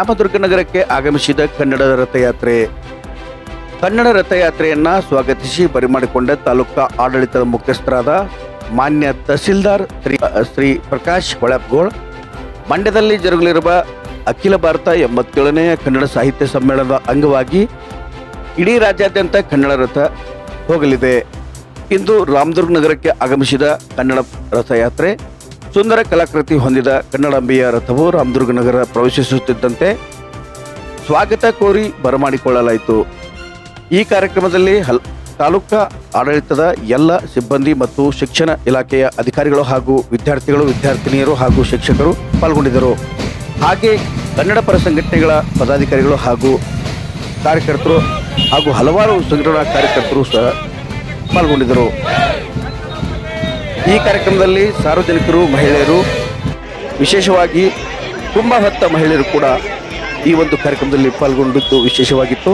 ರಾಮದುರ್ಗ ನಗರಕ್ಕೆ ಆಗಮಿಸಿದ ಕನ್ನಡದ ರಥಯಾತ್ರೆ. ಕನ್ನಡ ರಥಯಾತ್ರೆಯನ್ನ ಸ್ವಾಗತಿಸಿ ಬರಿಮಾಡಿಕೊಂಡ ತಾಲೂಕಾ ಆಡಳಿತದ ಮುಖ್ಯಸ್ಥರಾದ ಮಾನ್ಯ ತಹಸೀಲ್ದಾರ್ ಶ್ರೀ ಶ್ರೀ ಪ್ರಕಾಶ್ ಹೊಳಪ್ಗೋಳ್. ಮಂಡ್ಯದಲ್ಲಿ ಜರುಗಲಿರುವ ಅಖಿಲ ಭಾರತ ಎಂಬತ್ತೇಳನೆಯ ಕನ್ನಡ ಸಾಹಿತ್ಯ ಸಮ್ಮೇಳನದ ಅಂಗವಾಗಿ ಇಡೀ ರಾಜ್ಯಾದ್ಯಂತ ಕನ್ನಡ ರಥ ಹೋಗಲಿದೆ. ಇಂದು ರಾಮದುರ್ಗ ನಗರಕ್ಕೆ ಆಗಮಿಸಿದ ಕನ್ನಡ ರಥಯಾತ್ರೆ. ಸುಂದರ ಕಲಾಕೃತಿ ಹೊಂದಿದ ಕನ್ನಡಾಂಬೆಯ ರಥವು ರಾಮದುರ್ಗ ನಗರ ಪ್ರವೇಶಿಸುತ್ತಿದ್ದಂತೆ ಸ್ವಾಗತ ಕೋರಿ ಬರಮಾಡಿಕೊಳ್ಳಲಾಯಿತು. ಈ ಕಾರ್ಯಕ್ರಮದಲ್ಲಿ ಹಲ್, ತಾಲೂಕಾ ಆಡಳಿತದ ಎಲ್ಲ ಸಿಬ್ಬಂದಿ ಮತ್ತು ಶಿಕ್ಷಣ ಇಲಾಖೆಯ ಅಧಿಕಾರಿಗಳು ಹಾಗೂ ವಿದ್ಯಾರ್ಥಿಗಳು, ವಿದ್ಯಾರ್ಥಿನಿಯರು ಹಾಗೂ ಶಿಕ್ಷಕರು ಪಾಲ್ಗೊಂಡಿದ್ದರು. ಹಾಗೆ ಕನ್ನಡ ಪರ ಸಂಘಟನೆಗಳ ಪದಾಧಿಕಾರಿಗಳು ಹಾಗೂ ಕಾರ್ಯಕರ್ತರು ಹಾಗೂ ಹಲವಾರು ಸಂಘಟನಾ ಕಾರ್ಯಕರ್ತರು ಸಹ ಪಾಲ್ಗೊಂಡಿದ್ದರು. ಈ ಕಾರ್ಯಕ್ರಮದಲ್ಲಿ ಸಾರ್ವಜನಿಕರು, ಮಹಿಳೆಯರು, ವಿಶೇಷವಾಗಿ ತುಂಬ ಹೊತ್ತ ಮಹಿಳೆಯರು ಕೂಡ ಈ ಒಂದು ಕಾರ್ಯಕ್ರಮದಲ್ಲಿ ಪಾಲ್ಗೊಂಡಿದ್ದು ವಿಶೇಷವಾಗಿತ್ತು.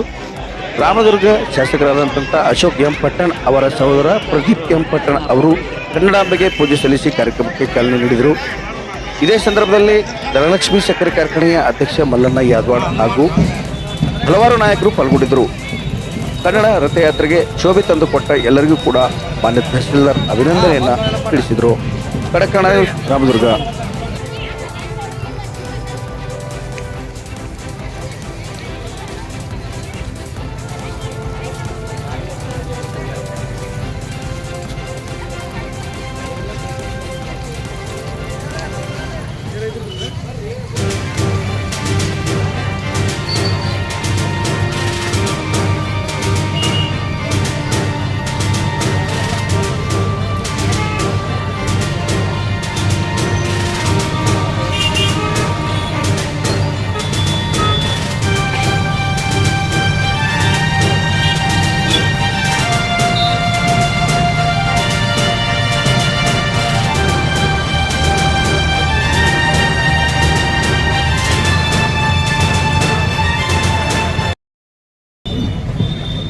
ರಾಮದುರ್ಗ ಶಾಸಕರಾದಂಥ ಅಶೋಕ್ ಎಂ ಪಟ್ಟಣ್ ಅವರ ಸಹೋದರ ಪ್ರದೀಪ್ ಎಂ ಪಟ್ಟಣ್ ಅವರು ಕನ್ನಡಾಂಬೆಗೆ ಪೂಜೆ ಸಲ್ಲಿಸಿ ಕಾರ್ಯಕ್ರಮಕ್ಕೆ ಚಾಲನೆ ನೀಡಿದರು. ಇದೇ ಸಂದರ್ಭದಲ್ಲಿ ಧನಲಕ್ಷ್ಮಿ ಸಕ್ಕರೆ ಕಾರ್ಖಾನೆಯ ಅಧ್ಯಕ್ಷ ಮಲ್ಲಣ್ಣ ಯಾದವಾಡ್ ಹಾಗೂ ಹಲವಾರು ನಾಯಕರು ಪಾಲ್ಗೊಂಡಿದ್ದರು. ಕನ್ನಡ ರಥಯಾತ್ರೆಗೆ ಶೋಭೆ ತಂದುಕೊಟ್ಟ ಎಲ್ಲರಿಗೂ ಕೂಡ ಮಾನ್ಯ ತಹಶೀಲ್ದಾರ್ ಅಭಿನಂದನೆಯನ್ನ ತಿಳಿಸಿದರು. ಕಡಕಣ ರಾಮದುರ್ಗ.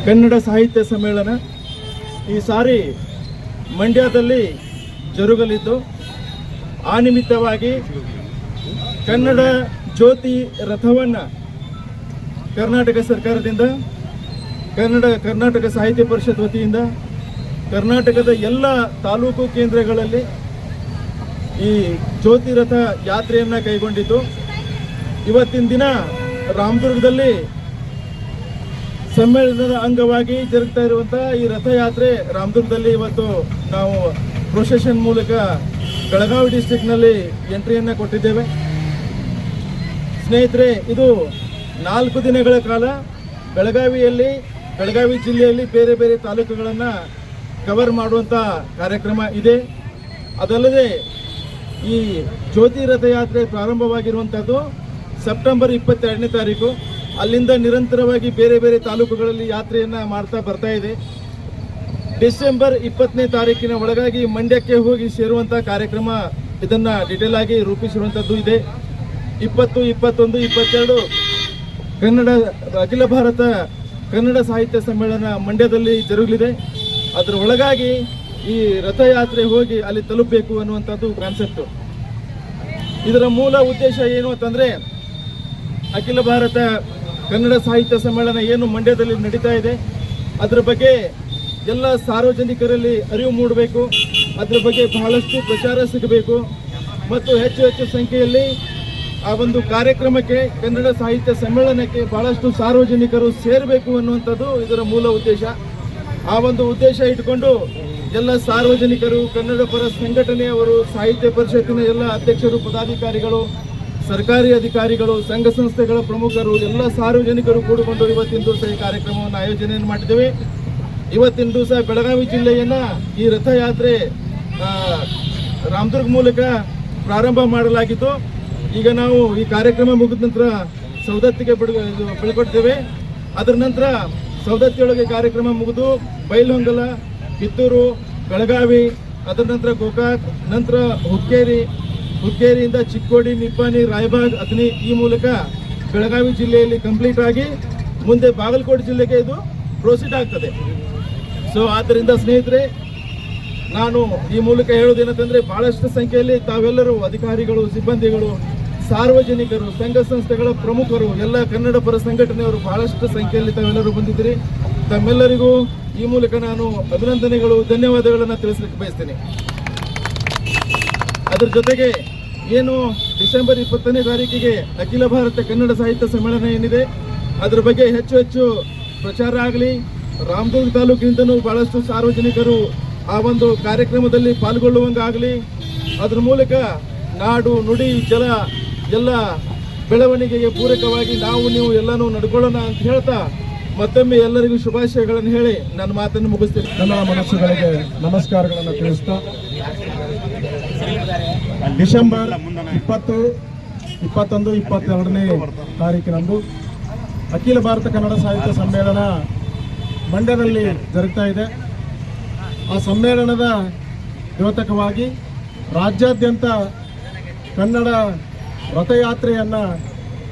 ಕನ್ನಡ ಸಾಹಿತ್ಯ ಸಮ್ಮೇಳನ ಈ ಸಾರಿ ಮಂಡ್ಯದಲ್ಲಿ ಜರುಗಲಿದ್ದು, ಆ ನಿಮಿತ್ತವಾಗಿ ಕನ್ನಡ ಜ್ಯೋತಿ ರಥವನ್ನು ಕರ್ನಾಟಕ ಸರ್ಕಾರದಿಂದ, ಕನ್ನಡ ಕರ್ನಾಟಕ ಸಾಹಿತ್ಯ ಪರಿಷತ್ ವತಿಯಿಂದ, ಕರ್ನಾಟಕದ ಎಲ್ಲ ತಾಲೂಕು ಕೇಂದ್ರಗಳಲ್ಲಿ ಈ ಜ್ಯೋತಿ ರಥ ಯಾತ್ರೆಯನ್ನು ಕೈಗೊಂಡಿದ್ದು. ಇವತ್ತಿನ ದಿನ ರಾಮದುರ್ಗದಲ್ಲಿ ಸಮ್ಮೇಳನದ ಅಂಗವಾಗಿ ಜರುಗ್ತಾ ಇರುವಂತಹ ಈ ರಥಯಾತ್ರೆ ರಾಮದುರ್ಗದಲ್ಲಿ ಇವತ್ತು ನಾವು ಪ್ರೊಸೆಷನ್ ಮೂಲಕ ಬೆಳಗಾವಿ ಡಿಸ್ಟಿಕ್ನಲ್ಲಿ ಎಂಟ್ರಿಯನ್ನು ಕೊಟ್ಟಿದ್ದೇವೆ. ಸ್ನೇಹಿತರೆ, ಇದು ನಾಲ್ಕು ದಿನಗಳ ಕಾಲ ಬೆಳಗಾವಿಯಲ್ಲಿ, ಬೆಳಗಾವಿ ಜಿಲ್ಲೆಯಲ್ಲಿ ಬೇರೆ ಬೇರೆ ತಾಲೂಕುಗಳನ್ನು ಕವರ್ ಮಾಡುವಂಥ ಕಾರ್ಯಕ್ರಮ ಇದೆ. ಅದಲ್ಲದೆ ಈ ಜ್ಯೋತಿ ರಥಯಾತ್ರೆ ಪ್ರಾರಂಭವಾಗಿರುವಂಥದ್ದು ಸೆಪ್ಟೆಂಬರ್ ಇಪ್ಪತ್ತೆರಡನೇ ತಾರೀಕು. ಅಲ್ಲಿಂದ ನಿರಂತರವಾಗಿ ಬೇರೆ ಬೇರೆ ತಾಲೂಕುಗಳಲ್ಲಿ ಯಾತ್ರೆಯನ್ನು ಮಾಡ್ತಾ ಬರ್ತಾ ಇದೆ. ಡಿಸೆಂಬರ್ ಇಪ್ಪತ್ತನೇ ತಾರೀಕಿನ ಒಳಗಾಗಿ ಮಂಡ್ಯಕ್ಕೆ ಹೋಗಿ ಸೇರುವಂಥ ಕಾರ್ಯಕ್ರಮ ಇದನ್ನು ಡಿಟೇಲ್ ಆಗಿ ರೂಪಿಸಿರುವಂಥದ್ದು ಇದೆ. ಇಪ್ಪತ್ತು, ಇಪ್ಪತ್ತೊಂದು, ಇಪ್ಪತ್ತೆರಡು ಕನ್ನಡ, ಅಖಿಲ ಭಾರತ ಕನ್ನಡ ಸಾಹಿತ್ಯ ಸಮ್ಮೇಳನ ಮಂಡ್ಯದಲ್ಲಿ ಜರುಗಲಿದೆ. ಅದರ ಒಳಗಾಗಿ ಈ ರಥಯಾತ್ರೆ ಹೋಗಿ ಅಲ್ಲಿ ತಲುಪಬೇಕು ಅನ್ನುವಂಥದ್ದು ಕಾನ್ಸೆಪ್ಟು ಇದರ ಮೂಲ ಉದ್ದೇಶ ಏನು ಅಂತಂದರೆ ಅಖಿಲ ಭಾರತ ಕನ್ನಡ ಸಾಹಿತ್ಯ ಸಮ್ಮೇಳನ ಏನು ಮಂಡ್ಯದಲ್ಲಿ ನಡೀತಾ ಇದೆ, ಅದರ ಬಗ್ಗೆ ಎಲ್ಲ ಸಾರ್ವಜನಿಕರಲ್ಲಿ ಅರಿವು ಮೂಡಬೇಕು, ಅದರ ಬಗ್ಗೆ ಬಹಳಷ್ಟು ಪ್ರಚಾರ ಸಿಗಬೇಕು, ಮತ್ತು ಹೆಚ್ಚು ಹೆಚ್ಚು ಸಂಖ್ಯೆಯಲ್ಲಿ ಆ ಒಂದು ಕಾರ್ಯಕ್ರಮಕ್ಕೆ, ಕನ್ನಡ ಸಾಹಿತ್ಯ ಸಮ್ಮೇಳನಕ್ಕೆ ಬಹಳಷ್ಟು ಸಾರ್ವಜನಿಕರು ಸೇರಬೇಕು ಅನ್ನುವಂಥದ್ದು ಇದರ ಮೂಲ ಉದ್ದೇಶ. ಆ ಒಂದು ಉದ್ದೇಶ ಇಟ್ಕೊಂಡು ಎಲ್ಲ ಸಾರ್ವಜನಿಕರು, ಕನ್ನಡ ಪರ ಸಂಘಟನೆಯವರು, ಸಾಹಿತ್ಯ ಪರಿಷತ್ತಿನ ಎಲ್ಲ ಅಧ್ಯಕ್ಷರು, ಪದಾಧಿಕಾರಿಗಳು ಸರ್ಕಾರಿ ಅಧಿಕಾರಿಗಳು, ಸಂಘ ಸಂಸ್ಥೆಗಳ ಪ್ರಮುಖರು, ಎಲ್ಲ ಸಾರ್ವಜನಿಕರು ಕೂಡಿಕೊಂಡು ಇವತ್ತಿನ ದಿವಸ ಈ ಕಾರ್ಯಕ್ರಮವನ್ನು ಆಯೋಜನೆಯನ್ನು ಮಾಡಿದ್ದೇವೆ. ಇವತ್ತಿನ ದಿವಸ ಬೆಳಗಾವಿ ಜಿಲ್ಲೆಯನ್ನ ಈ ರಥಯಾತ್ರೆ ರಾಮದುರ್ಗ ಮೂಲಕ ಪ್ರಾರಂಭ ಮಾಡಲಾಗಿತ್ತು. ಈಗ ನಾವು ಈ ಕಾರ್ಯಕ್ರಮ ಮುಗಿದ ನಂತರ ಸೌದತ್ತಿಗೆ ಬಿಡು ಅದರ ನಂತರ ಸೌದತ್ತಿಯೊಳಗೆ ಕಾರ್ಯಕ್ರಮ ಮುಗಿದು ಬೈಲಹೊಂಗಲ, ಕಿತ್ತೂರು, ಬೆಳಗಾವಿ, ಅದರ ನಂತರ ಗೋಕಾಕ್, ನಂತರ ಹುಕ್ಕೇರಿ ಹುಕ್ಕೇರಿಯಿಂದ ಚಿಕ್ಕೋಡಿ, ನಿಪ್ಪಾಣಿ, ರಾಯಬಾಗ್ ಅಗ್ನಿ ಈ ಮೂಲಕ ಬೆಳಗಾವಿ ಜಿಲ್ಲೆಯಲ್ಲಿ ಕಂಪ್ಲೀಟ್ ಆಗಿ ಮುಂದೆ ಬಾಗಲಕೋಟೆ ಜಿಲ್ಲೆಗೆ ಇದು ಪ್ರೊಸೀಡ್ ಆಗ್ತದೆ. ಸೊ ಆದ್ದರಿಂದ ಸ್ನೇಹಿತರೆ, ನಾನು ಈ ಮೂಲಕ ಹೇಳೋದೇನಂತಂದ್ರೆ ಬಹಳಷ್ಟು ಸಂಖ್ಯೆಯಲ್ಲಿ ತಾವೆಲ್ಲರೂ ಅಧಿಕಾರಿಗಳು, ಸಿಬ್ಬಂದಿಗಳು, ಸಾರ್ವಜನಿಕರು, ಸಂಘ ಸಂಸ್ಥೆಗಳ ಪ್ರಮುಖರು, ಎಲ್ಲ ಕನ್ನಡ ಪರ ಸಂಘಟನೆಯವರು ಬಹಳಷ್ಟು ಸಂಖ್ಯೆಯಲ್ಲಿ ತಾವೆಲ್ಲರೂ ಬಂದಿದ್ದೀರಿ. ತಮ್ಮೆಲ್ಲರಿಗೂ ಈ ಮೂಲಕ ನಾನು ಅಭಿನಂದನೆಗಳು, ಧನ್ಯವಾದಗಳನ್ನು ತಿಳಿಸಲಿಕ್ಕೆ ಬಯಸ್ತೇನೆ. ಅದರ ಜೊತೆಗೆ ಏನು ಡಿಸೆಂಬರ್ ಇಪ್ಪತ್ತನೇ ತಾರೀಕಿಗೆ ಅಖಿಲ ಭಾರತ ಕನ್ನಡ ಸಾಹಿತ್ಯ ಸಮ್ಮೇಳನ ಏನಿದೆ, ಅದರ ಬಗ್ಗೆ ಹೆಚ್ಚು ಹೆಚ್ಚು ಪ್ರಚಾರ ಆಗಲಿ. ರಾಮದುರ್ಗ ತಾಲೂಕಿನಿಂದನೂ ಬಹಳಷ್ಟು ಸಾರ್ವಜನಿಕರು ಆ ಒಂದು ಕಾರ್ಯಕ್ರಮದಲ್ಲಿ ಪಾಲ್ಗೊಳ್ಳುವಂಗಾಗಲಿ. ಅದರ ಮೂಲಕ ನಾಡು, ನುಡಿ, ಜಲ ಎಲ್ಲ ಬೆಳವಣಿಗೆಗೆ ಪೂರಕವಾಗಿ ನಾವು, ನೀವು ಎಲ್ಲನೂ ನಡ್ಕೊಳ್ಳೋಣ ಅಂತ ಹೇಳ್ತಾ ಮತ್ತೊಮ್ಮೆ ಎಲ್ಲರಿಗೂ ಶುಭಾಶಯಗಳನ್ನು ಹೇಳಿ ನನ್ನ ಮಾತನ್ನು ಮುಗಿಸ್ತೀನಿ. ನನ್ನ ಮನಸ್ಸುಗಳಿಗೆ ನಮಸ್ಕಾರಗಳನ್ನು ತಿಳಿಸ್ತಾ ಡಿಸೆಂಬರ್ ಇಪ್ಪತ್ತು, ಇಪ್ಪತ್ತೊಂದು, ಇಪ್ಪತ್ತೆರಡನೇ ತಾರೀಕಿನಂದು ಅಖಿಲ ಭಾರತ ಕನ್ನಡ ಸಾಹಿತ್ಯ ಸಮ್ಮೇಳನ ಮಂಡ್ಯದಲ್ಲಿ ಜರುಗ್ತಾ ಇದೆ. ಆ ಸಮ್ಮೇಳನದ ದ್ಯೋತಕವಾಗಿ ರಾಜ್ಯಾದ್ಯಂತ ಕನ್ನಡ ರಥಯಾತ್ರೆಯನ್ನು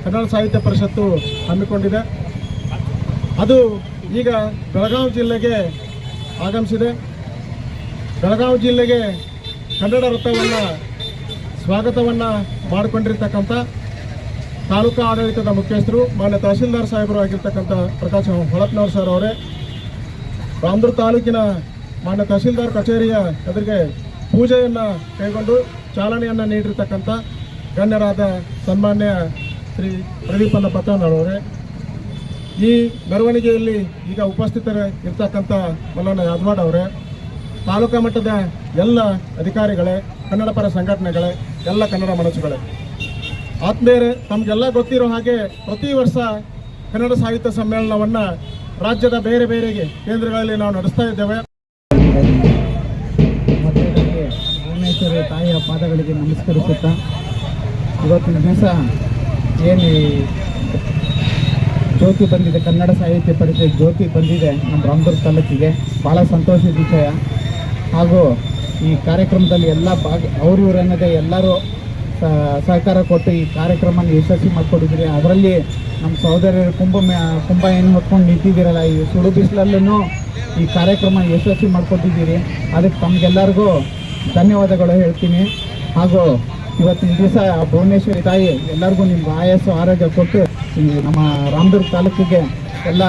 ಕನ್ನಡ ಸಾಹಿತ್ಯ ಪರಿಷತ್ತು ಹಮ್ಮಿಕೊಂಡಿದೆ. ಅದು ಈಗ ಬೆಳಗಾವಿ ಜಿಲ್ಲೆಗೆ ಆಗಮಿಸಿದೆ. ಬೆಳಗಾವಿ ಜಿಲ್ಲೆಗೆ ಕನ್ನಡ ರಥವನ್ನು ಸ್ವಾಗತವನ್ನು ಮಾಡಿಕೊಂಡಿರ್ತಕ್ಕಂಥ ತಾಲೂಕಾ ಆಡಳಿತದ ಮುಖ್ಯಸ್ಥರು, ಮಾನ್ಯ ತಹಶೀಲ್ದಾರ್ ಸಾಹೇಬರು ಆಗಿರ್ತಕ್ಕಂಥ ಪ್ರಕಾಶ್ ಹೊಳಪ್ನವ್ರ ಸರ್ ಅವರೇ ರಾಮದುರ್ಗ ತಾಲೂಕಿನ ಮಾನ್ಯ ತಹಶೀಲ್ದಾರ್ ಕಚೇರಿಯ ಎದುರಿಗೆ ಪೂಜೆಯನ್ನು ಕೈಗೊಂಡು ಚಾಲನೆಯನ್ನು ನೀಡಿರ್ತಕ್ಕಂಥ ಗಣ್ಯರಾದ ಸನ್ಮಾನ್ಯ ಶ್ರೀ ಪ್ರದೀಪನ ಪಟ್ಟಣರವರೇ ಈ ಮೆರವಣಿಗೆಯಲ್ಲಿ ಈಗ ಉಪಸ್ಥಿತರ ಇರ್ತಕ್ಕಂಥ ಮಲ್ಲಣ್ಣ ಯಾದವಾಡ್ ಅವರೇ ತಾಲೂಕಾ ಮಟ್ಟದ ಎಲ್ಲ ಅಧಿಕಾರಿಗಳೇ, ಕನ್ನಡ ಪರ ಸಂಘಟನೆಗಳೇ, ಎಲ್ಲ ಕನ್ನಡ ಮನಸ್ಸುಗಳೇ. ಆತ್ಮೀಯರೇ, ತಮಗೆಲ್ಲ ಗೊತ್ತಿರೋ ಹಾಗೆ ಪ್ರತಿ ವರ್ಷ ಕನ್ನಡ ಸಾಹಿತ್ಯ ಸಮ್ಮೇಳನವನ್ನು ರಾಜ್ಯದ ಬೇರೆ ಬೇರೆ ಕೇಂದ್ರಗಳಲ್ಲಿ ನಾವು ನಡೆಸ್ತಾ ಇದ್ದೇವೆ. ಭುವನೇಶ್ವರಿ ತಾಯಿಯ ಪಾದಗಳಿಗೆ ನಮಸ್ಕರಿಸುತ್ತಾ, ಇವತ್ತಿನ ದಿವಸ ಏನು ಜ್ಯೋತಿ ಬಂದಿದೆ, ಕನ್ನಡ ಸಾಹಿತ್ಯ ಪರಿಷತ್ ಜ್ಯೋತಿ ಬಂದಿದೆ ನಮ್ಮ ರಾಮದುರ್ಗ ತಾಲೂಕಿಗೆ ಭಾಳ ಸಂತೋಷದ ವಿಷಯ. ಹಾಗೂ ಈ ಕಾರ್ಯಕ್ರಮದಲ್ಲಿ ಎಲ್ಲ ಭಾಗ ಅವ್ರು ಇವ್ರು ಅನ್ನೋದೇ ಎಲ್ಲರೂ ಸಹಕಾರ ಕೊಟ್ಟು ಈ ಕಾರ್ಯಕ್ರಮನ ಯಶಸ್ವಿ ಮಾಡಿಕೊಟ್ಟಿದ್ದೀರಿ. ಅದರಲ್ಲಿ ನಮ್ಮ ಸಹೋದರರು ಕುಂಭ ಕುಂಭ ಏನು ಹೊತ್ಕೊಂಡು ನಿಂತಿದ್ದೀರಲ್ಲ, ಈ ಸುಳು ಬಿಸಿಲಲ್ಲೂ ಈ ಕಾರ್ಯಕ್ರಮ ಯಶಸ್ವಿ ಮಾಡಿಕೊಟ್ಟಿದ್ದೀರಿ. ಅದಕ್ಕೆ ತಮಗೆಲ್ಲರಿಗೂ ಧನ್ಯವಾದಗಳು ಹೇಳ್ತೀನಿ. ಹಾಗೂ ಇವತ್ತಿನ ದಿವಸ ಭುವನೇಶ್ವರಿ ತಾಯಿ ಎಲ್ಲರಿಗೂ ನಿಮ್ಮ ಆಯಸ್ಸು ಆರೋಗ್ಯ ಕೊಟ್ಟು ನಮ್ಮ ರಾಮದುರ್ಗ ತಾಲೂಕಿಗೆ ಎಲ್ಲ